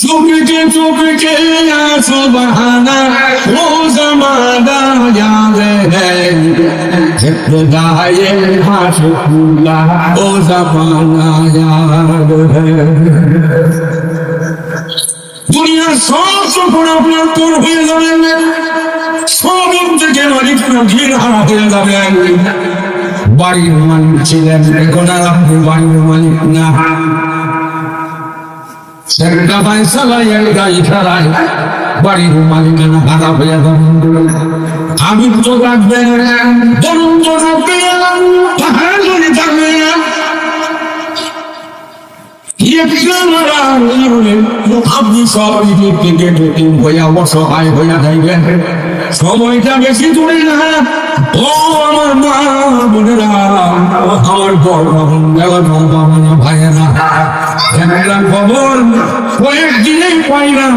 চুপকে চুপকে সুবহানা ও জমানা, যাবে গায়ে হাসুলা ও জমানা, যাবে দুনিয়ার সব সফর আপনার তোর হয়ে যাবেন সব থেকে মালিক ঘির হারা হয়ে যাবেন বাড়ির মালিক ছিলেন এখন আর আপনি বাড়ির মালিক না। রাখবেন পাহাড় ধরে আপনি সবাই থেকে ঢুকে হইয়া অসহায় হইয়া যাইবেন। সময়টা বেশি দূরে না। ও আমার মা, বোনেরা, আমার বড় ভাইয়েরা। এমন খবর কয়েকদিনেই পাইলাম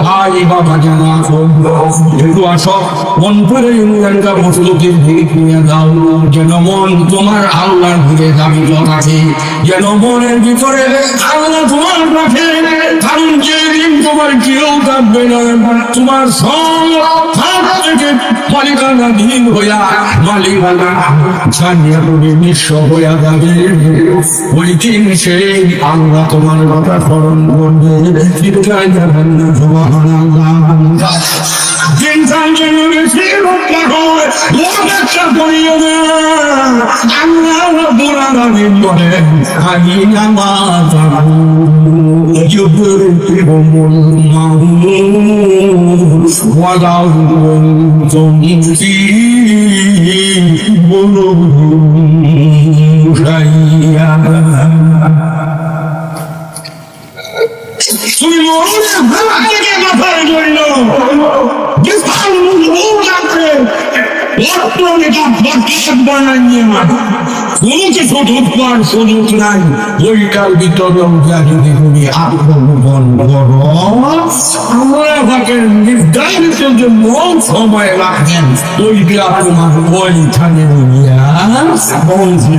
ভাই বাবা জানা মন দিকে নিয়ে যাও যেন মন তোমার আল্লাহর দিকে দাবি আছে যেন মনের ভিতরে আল্লাহ তোমার রাখে কারণ যেদিন তোমার কেউ থাকবে না তোমার সব থেকে মালিকানা দিন হইয়া মালিকানা ছাড়িয়া তুমি নিঃস্ব হইয়া যাবে ওই দিন সেই আল্লাহ তোমার কথা স্মরণ করবে চিন্তায় যাবেন না তোমার আল্লাহ চিন্তায় যেন বেশি রক্ষা হয় রক্ষা করিও না আল্লাহ রব্বুল আলামিন বলেন আমি নামাজ يبرئهم الموت ولو كنتم في بروج কোনো কিছু ঢুকবার সুযোগ নাই। ওইটার ভিতরে উঠা যদি তুমি আত্মগোপন করো। আমরা তাকে নির্ধারিত যে মন সময় রাখেন ওইটা তোমার ওইখানে নিয়ে পৌঁছে